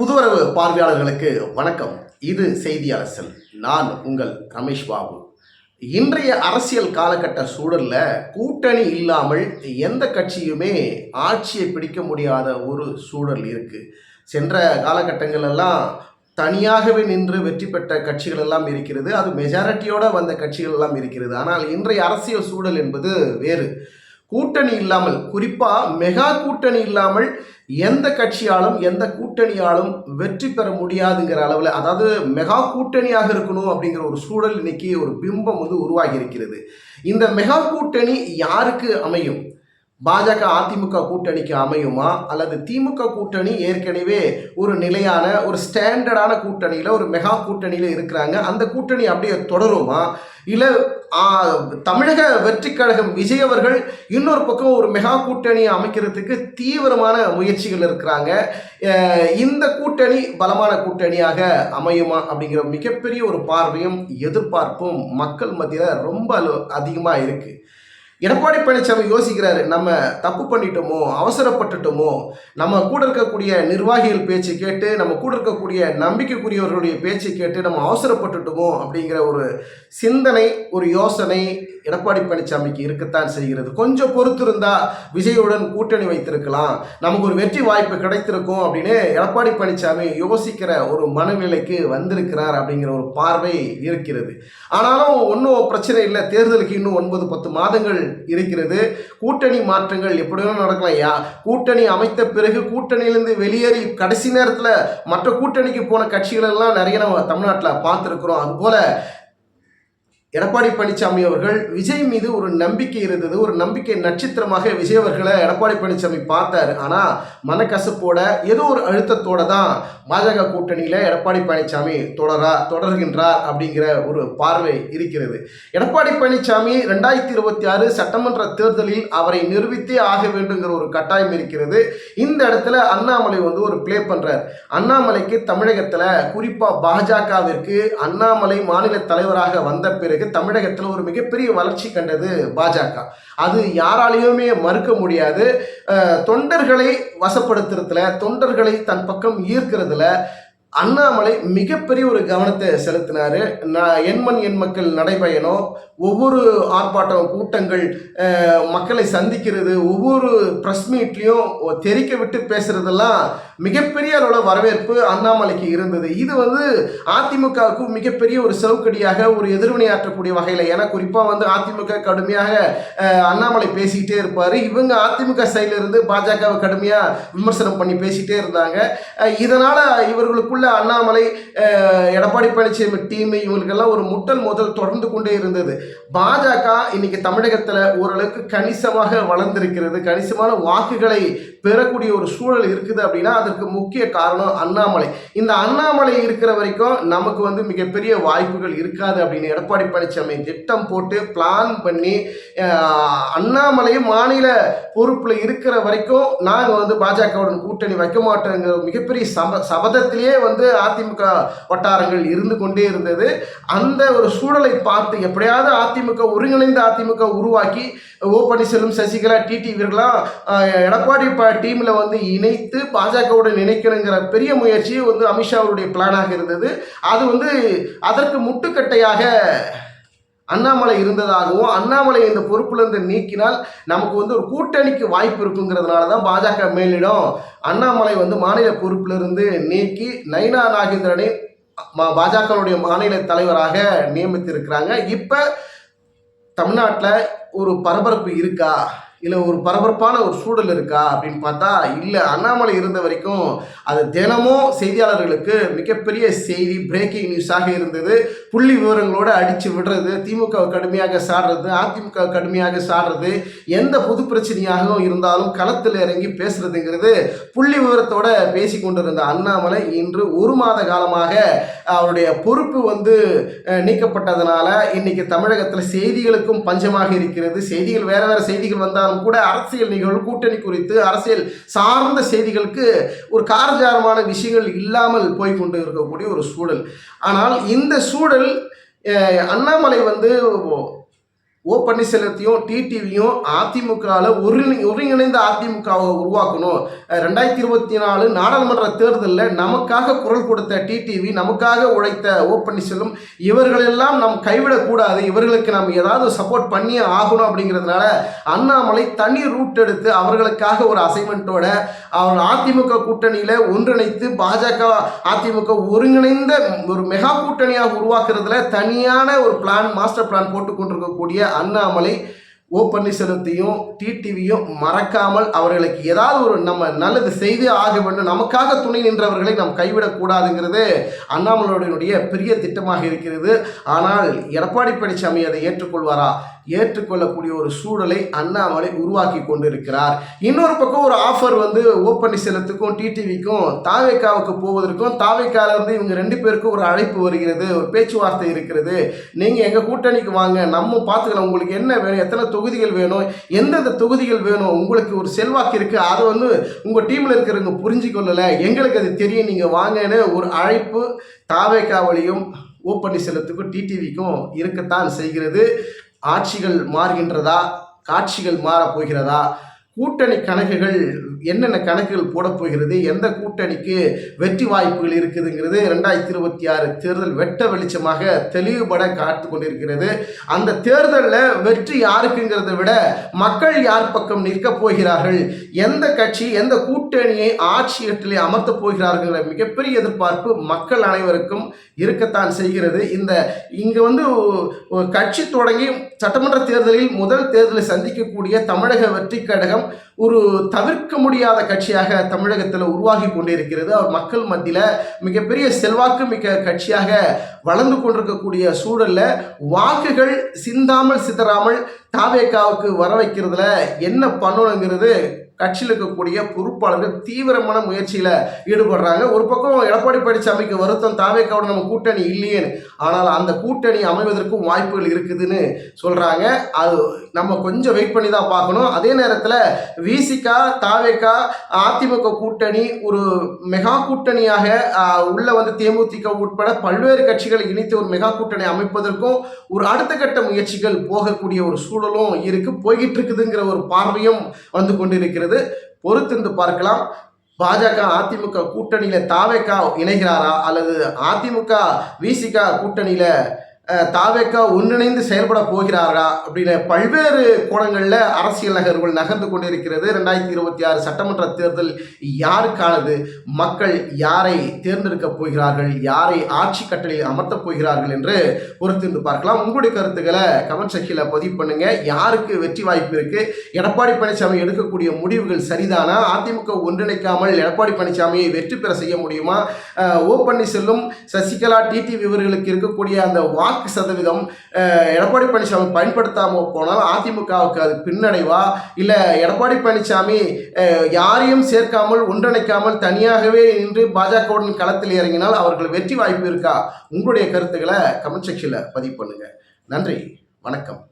புதுவரவு பார்வையாளர்களுக்கு வணக்கம். இது செய்தி அரசல் நான் உங்கள் ரமேஷ் பாபு. இன்றைய அரசியல் காலகட்ட சூழலில் கூட்டணி இல்லாமல் எந்த கட்சியுமே ஆட்சியை பிடிக்க முடியாத ஒரு சூழல் இருக்குது சென்ற காலகட்டங்களெல்லாம் தனியாகவே நின்று வெற்றி பெற்ற கட்சிகள் எல்லாம் இருக்கிறது. அது மெஜாரிட்டியோட வந்த கட்சிகள் எல்லாம் இருக்கிறது. ஆனால் இன்றைய அரசியல் சூழல் என்பது வேறு. கூட்டணி இல்லாமல் குறிப்பாக மெகா கூட்டணி இல்லாமல் எந்த கட்சியாலும் எந்த கூட்டணியாலும் வெற்றி பெற முடியாதுங்கிற அளவில் அதாவது மெகா கூட்டணியாக இருக்கணும் அப்படிங்கிற ஒரு சூழல் இன்னைக்கு ஒரு பிம்பம் வந்து உருவாகி இருக்கிறது இந்த மெகா கூட்டணி யாருக்கு அமையும்? பாஜக அதிமுக கூட்டணிக்கு அமையுமா? அல்லது திமுக கூட்டணி ஏற்கனவே ஒரு நிலையான ஒரு ஸ்டாண்டர்டான கூட்டணியில் ஒரு மெகா கூட்டணியில் இருக்கிறாங்க. அந்த கூட்டணி அப்படியே தொடருமா? இல்லை தமிழக வெற்றி கழகம் விஜய் அவர்கள் இன்னொரு பக்கம் ஒரு மெகா கூட்டணியை அமைக்கிறதுக்கு தீவிரமான முயற்சிகள் இருக்கிறாங்க. இந்த கூட்டணி பலமான கூட்டணியாக அமையுமா அப்படிங்கிற மிகப்பெரிய ஒரு பார்வையும் எதிர்பார்ப்பும் மக்கள் மத்தியில் ரொம்ப அதிகமாக இருக்குது எடப்பாடி பழனிசாமி யோசிக்கிறாரு நம்ம தப்பு பண்ணிட்டோமோ அவசரப்பட்டுட்டோமோ நம்ம கூட இருக்கக்கூடிய நிர்வாகிகள் பேச்சு கேட்டு நம்ம கூட இருக்கக்கூடிய நம்பிக்கைக்குரியவர்களுடைய பேச்சு கேட்டு நம்ம அவசரப்பட்டுட்டோமோ அப்படிங்கிற ஒரு சிந்தனை ஒரு யோசனை எடப்பாடி பழனிசாமிக்கு இருக்கத்தான் செய்கிறது. கொஞ்சம் பொறுத்திருந்தா விஜயுடன் கூட்டணி வைத்திருக்கலாம். நமக்கு ஒரு வெற்றி வாய்ப்பு கிடைத்திருக்கும் அப்படின்னு எடப்பாடி பழனிசாமி யோசிக்கிற ஒரு மனநிலைக்கு வந்திருக்கிறார் அப்படிங்கிற ஒரு பார்வை இருக்கிறது. ஆனாலும் ஒன்றும் பிரச்சனை இல்லை. தேர்தலுக்கு இன்னும் ஒன்பது பத்து மாதங்கள் இருக்கிறது. கூட்டணி மாற்றங்கள் எப்படி வேணாலும் நடக்கலாம் கூட்டணி அமைத்த பிறகு கூட்டணியிலிருந்து வெளியேறி கடைசி நேரத்தில் மற்ற கூட்டணிக்கு போன கட்சிகள் எல்லாம் நிறைய நம்ம தமிழ்நாட்டில் பார்த்துருக்குறோம். அதுபோல எடப்பாடி பழனிசாமி அவர்கள் விஜய் மீது ஒரு நம்பிக்கை இருந்தது. ஒரு நம்பிக்கை நட்சத்திரமாக விஜய் அவர்களை எடப்பாடி பழனிசாமி பார்த்தாரு. ஆனால் மனக்கசப்போட ஏதோ ஒரு அழுத்தத்தோட தான் பாஜக கூட்டணியில் எடப்பாடி பழனிசாமி தொடரா தொடர்கின்றார் அப்படிங்கிற ஒரு பார்வை இருக்கிறது. எடப்பாடி பழனிசாமி ரெண்டாயிரத்தி இருபத்தி ஆறு சட்டமன்ற தேர்தலில் அவரை நிரூபித்தே ஆக வேண்டுங்கிற ஒரு கட்டாயம் இருக்கிறது. இந்த இடத்துல அண்ணாமலை வந்து ஒரு ப்ளே பண்ணுறார் அண்ணாமலைக்கு தமிழகத்தில் குறிப்பாக பாஜகவிற்கு அண்ணாமலை மாநில தலைவராக வந்த பிறகு தமிழகத்தில் ஒரு மிகப்பெரிய வளர்ச்சி கண்டது பாஜக. அது யாராலையுமே மறுக்க முடியாது. தொண்டர்களை வசப்படுத்துறதுல தொண்டர்களை தன் பக்கம் ஈர்க்கிறதுல அண்ணாமலை மிகப்பெரிய ஒரு கவனத்தை செலுத்தினாரு. நான் எண்மண் எண் மக்கள் நடைபயணம் ஒவ்வொரு ஆர்ப்பாட்டம் கூட்டங்கள் மக்களை சந்திக்கிறது ஒவ்வொரு ப்ரெஸ் மீட்லேயும் தெரிக்க விட்டு பேசுறதெல்லாம் மிகப்பெரிய அளவில் வரவேற்பு அண்ணாமலைக்கு இருந்தது. இது வந்து அதிமுகவுக்கு மிகப்பெரிய ஒரு சவுக்கடியாக ஒரு எதிர்வினையாற்றக்கூடிய வகையில். ஏன்னா குறிப்பாக வந்து அதிமுக கடுமையாக அண்ணாமலை பேசிக்கிட்டே இருப்பார். இவங்க அதிமுக சைடிலிருந்து பாஜகவை கடுமையாக விமர்சனம் பண்ணி பேசிகிட்டே இருந்தாங்க. இதனால் இதனால இவர்களுக்குள்ள அண்ணாமலை எடப்பாடி பழனிசாமி டீம் இவங்களுக்கெல்லாம் ஒரு முட்டல் மோதல் தொடர்ந்து கொண்டே இருந்தது. பாஜக இன்னைக்கு தமிழகத்தில் ஓரளவுக்கு கணிசமாக வளர்ந்திருக்கிறது. கணிசமான வாக்குகளை பெறக்கூடிய ஒரு சூழல் இருக்குது அப்படின்னா அதற்கு முக்கிய காரணம் அண்ணாமலை. இந்த அண்ணாமலை இருக்கிற வரைக்கும் நமக்கு வந்து மிகப்பெரிய வாய்ப்புகள் இருக்காது அப்படின்னு எடப்பாடி பழனிசாமி திட்டம் போட்டு பிளான் பண்ணி அண்ணாமலையும் அண்ணாமலை மாநில பொறுப்பில் இருக்கிற வரைக்கும் நாங்கள் வந்து பாஜகவுடன் கூட்டணி வைக்க மாட்டோங்கிற மிகப்பெரிய சப சபதத்திலேயே வந்து அதிமுக வட்டாரங்கள் இருந்து கொண்டே இருந்தது. அந்த ஒரு சூழலை பார்த்து எப்படியாவது அதிமுக ஒருங்கிணைந்த அதிமுக உருவாக்கி ஓ பன்னீர்செல்வம் சசிகலா டிடி இவர்களாம் எடப்பாடி ப டீமில் வந்து இணைத்து பாஜகவுடன் இணைக்கணுங்கிற பெரிய முயற்சி வந்து அமித்ஷாவுடைய பிளானாக இருந்தது. அது வந்து அதற்கு முட்டுக்கட்டையாக அண்ணாமலை இருந்ததாகவும் அண்ணாமலை இந்த பொறுப்புலேருந்து நீக்கினால் நமக்கு வந்து ஒரு கூட்டணிக்கு வாய்ப்பு இருக்குங்கிறதுனால தான் பாஜக மேலிடம் அண்ணாமலை வந்து மாநில பொறுப்பிலிருந்து நீக்கி நைனா நாகேந்திரனை பாஜகவுடைய மாநில தலைவராக நியமித்திருக்கிறாங்க. இப்போ தமிழ்நாட்டில் ஒரு பரபரப்பு இருக்கா? இல்லை ஒரு பரபரப்பான ஒரு சூழல் இருக்கா அப்படின்னு பார்த்தா இல்லை. அண்ணாமலை இருந்த வரைக்கும் அது தினமும் செய்தியாளர்களுக்கு மிகப்பெரிய செய்தி பிரேக்கிங் நியூஸாக இருந்தது. புள்ளி விவரங்களோடு அடித்து விடுறது திமுக கடுமையாக சாடுறது அதிமுக கடுமையாக சாடுறது எந்த பொது பிரச்சனையாகவும் இருந்தாலும் களத்தில் இறங்கி பேசுறதுங்கிறது புள்ளி விவரத்தோட பேசி கொண்டிருந்த அண்ணாமலை இன்று ஒரு மாத காலமாக அவருடைய பொறுப்பு வந்து அஹ், நீக்கப்பட்டதனால இன்னைக்கு தமிழகத்தில் செய்திகளுக்கும் பஞ்சமாக இருக்கிறது. செய்திகள் வேற வேற செய்திகள் வந்தால் வந்தாலும் கூட அரசியல் நிகழ்வு கூட்டணி குறித்து அரசியல் சார்ந்த செய்திகளுக்கு ஒரு காரஜாரமான விஷயங்கள் இல்லாமல் போய் கொண்டு இருக்கக்கூடிய ஒரு சூழல். ஆனால் இந்த சூழல் அண்ணாமலை வந்து ஓ பன்னீர்செல்வத்தையும் டிடிவியும் அதிமுகவில் ஒரு ஒருங்கிணைந்த அதிமுகவை உருவாக்கணும். ரெண்டாயிரத்தி இருபத்தி நாலு நாடாளுமன்ற தேர்தலில் நமக்காக குரல் கொடுத்த டிடிவி நமக்காக உழைத்த ஓ பன்னீர்செல்வம் இவர்களெல்லாம் நாம் கைவிடக்கூடாது. இவர்களுக்கு நாம் ஏதாவது சப்போர்ட் பண்ணியே ஆகணும் அப்படிங்கிறதுனால அண்ணாமலை தனி ரூட் எடுத்து அவர்களுக்காக ஒரு அசைன்மெண்ட்டோட அவர் அதிமுக கூட்டணியில் ஒன்றிணைத்து பாஜக அதிமுக ஒருங்கிணைந்த ஒரு மெகா கூட்டணியாக உருவாக்குறதுல தனியான ஒரு பிளான் மாஸ்டர் பிளான் போட்டு கொண்டிருக்கக்கூடிய அண்ணாமலை ஓ பன்னீர்செல்வத்தையும் டிடிவியும் மறக்காமல் அவர்களுக்கு ஏதாவது ஒரு நம்ம நல்லது செய்து ஆக வேண்டும். நமக்காக துணை நின்றவர்களை நாம் கைவிடக்கூடாதுங்கிறது அண்ணாமலையுடைய பெரிய திட்டமாக இருக்கிறது. ஆனால் எடப்பாடி பழனிசாமி அதை ஏற்றுக்கொள்வாரா? ஏற்றுக்கொள்ளக்கூடிய ஒரு சூழலை அண்ணாமலை உருவாக்கி கொண்டிருக்கிறார். இன்னொரு பக்கம் ஒரு ஆஃபர் வந்து ஓ பன்னீர்செல்வத்துக்கும் டிடிவிக்கும் தாவேக்காவுக்கு போவதற்கும் தாவேக்கால இருந்து இவங்க ரெண்டு பேருக்கும் ஒரு அழைப்பு வருகிறது ஒரு பேச்சுவார்த்தை இருக்கிறது. நீங்கள் எங்கள் கூட்டணிக்கு வாங்க நம்ம பார்த்துக்கலாம் உங்களுக்கு என்ன வேணும் எத்தனை தொகுதிகள் வேணும் எந்தெந்த தொகுதிகள் வேணும் உங்களுக்கு ஒரு செல்வாக்கு இருக்குது அதை வந்து உங்கள் டீமில் இருக்கிறவங்க புரிஞ்சு கொள்ளலை எங்களுக்கு அது தெரியும் நீங்கள் வாங்கன்னு ஒரு அழைப்பு தாவேக்காவளியும் ஓ பன்னீர்செல்வத்துக்கும் டிடிவிக்கும் இருக்கத்தான் செய்கிறது. ஆட்சிகள் மாறுகின்றதா? காட்சிகள் மாறப் போகிறதா? கூட்டணி கணக்குகள் என்னென்ன கணக்குகள் போட போகிறது எந்த கூட்டணிக்கு வெற்றி வாய்ப்புகள் இருக்குதுங்கிறது ரெண்டாயிரத்தி இருபத்தி ஆறு தேர்தல் வெட்ட வெளிச்சமாக தெளிவுபட காத்து கொண்டிருக்கிறது. அந்த தேர்தலில் வெற்றி யாருக்குங்கிறத விட மக்கள் யார் பக்கம் நிற்கப் போகிறார்கள் எந்த கட்சி எந்த கூட்டணியை ஆட்சியத்திலே அமர்த்தப் போகிறார்கள் மிகப்பெரிய எதிர்பார்ப்பு மக்கள் அனைவருக்கும் இருக்கத்தான் செய்கிறது. இந்த இங்கே வந்து கட்சி தொடங்கி சட்டமன்ற தேர்தலில் முதல் தேர்தலை சந்திக்கக்கூடிய தமிழக வெற்றி கழகம் ஒரு தவிர்க்க முடியாத கட்சியாக தமிழகத்தில் உருவாகி கொண்டிருக்கிறது. அவர் மக்கள் மத்தியில் மிகப்பெரிய செல்வாக்கு மிக்க கட்சியாக வளர்ந்து கொண்டிருக்கக்கூடிய சூழலில் வாக்குகள் சிந்தாமல் சிதறாமல் தாவேக்காவுக்கு வர வைக்கிறதுல என்ன பண்ணணுங்கிறது கட்சியில் இருக்கக்கூடிய பொறுப்பாளர்கள் தீவிரமான முயற்சியில் ஈடுபடுறாங்க. ஒரு பக்கம் எடப்பாடி பழனிசாமிக்கு வருத்தம் தாவேக்காவோட நம்ம கூட்டணி இல்லையேன்னு. ஆனால் அந்த கூட்டணி அமைவதற்கும் வாய்ப்புகள் இருக்குதுன்னு சொல்கிறாங்க அது நம்ம கொஞ்சம் வெயிட் பண்ணி தான் பார்க்கணும். அதே நேரத்தில் விசிகா தாவேக்கா அதிமுக கூட்டணி ஒரு மெகா கூட்டணியாக உள்ள வந்து தேமுதிக உட்பட பல்வேறு கட்சிகளை இணைத்து ஒரு மெகா கூட்டணி அமைப்பதற்கும் ஒரு அடுத்த கட்ட முயற்சிகள் போகக்கூடிய ஒரு சூழலும் இருக்கு போய்கிட்டு இருக்குதுங்கிற ஒரு பார்வையும் வந்து கொண்டிருக்கிறது. பொறுத்திருந்து பார்க்கலாம். பாஜக அதிமுக கூட்டணியில தாவேக்கா இணைகிறாரா? அல்லது அதிமுக விசிகா கூட்டணியில தாவேக்கா ஒன்றிணைந்து செயல்பட போகிறாரா அப்படின்னு பல்வேறு கோணங்களில் அரசியல் நகர்வுகள் நகர்ந்து கொண்டிருக்கிறது. ரெண்டாயிரத்தி இருபத்தி ஆறு சட்டமன்ற தேர்தல் யாருக்கானது? மக்கள் யாரை தேர்ந்தெடுக்கப் போகிறார்கள்? யாரை ஆட்சி கட்டளையில் அமர்த்தப் போகிறார்கள் என்று பொறுத்திருந்து பார்க்கலாம். உங்களுடைய கருத்துக்களை கமெண்ட் செக்ஷனில் பதிவு பண்ணுங்க. யாருக்கு வெற்றி வாய்ப்பு இருக்கு? எடப்பாடி பழனிசாமி எடுக்கக்கூடிய முடிவுகள் சரிதானா? அதிமுக ஒன்றிணைக்காமல் எடப்பாடி பழனிசாமியை வெற்றி பெற செய்ய முடியுமா? ஓ பன்னீர்செல்வம் சசிகலா டிடிவி இவர்களுக்கு இருக்கக்கூடிய அந்த வாக்கு சதவீதம் எடப்பாடி பழனிசாமி பயன்படுத்தாமல் போனால் அதிமுகவுக்கு அது பின்னடைவா? இல்லை எடப்பாடி பழனிசாமி யாரையும் சேர்க்காமல் ஒன்றிணைக்காமல் தனியாகவே நின்று பாஜகவுடன் களத்தில் இறங்கினால் அவர்கள் வெற்றி வாய்ப்பு இருக்கா? உங்களுடைய கருத்துக்களை கமெண்ட் செக்ஷனில் பதிவு பண்ணுங்கள் நன்றி. வணக்கம்.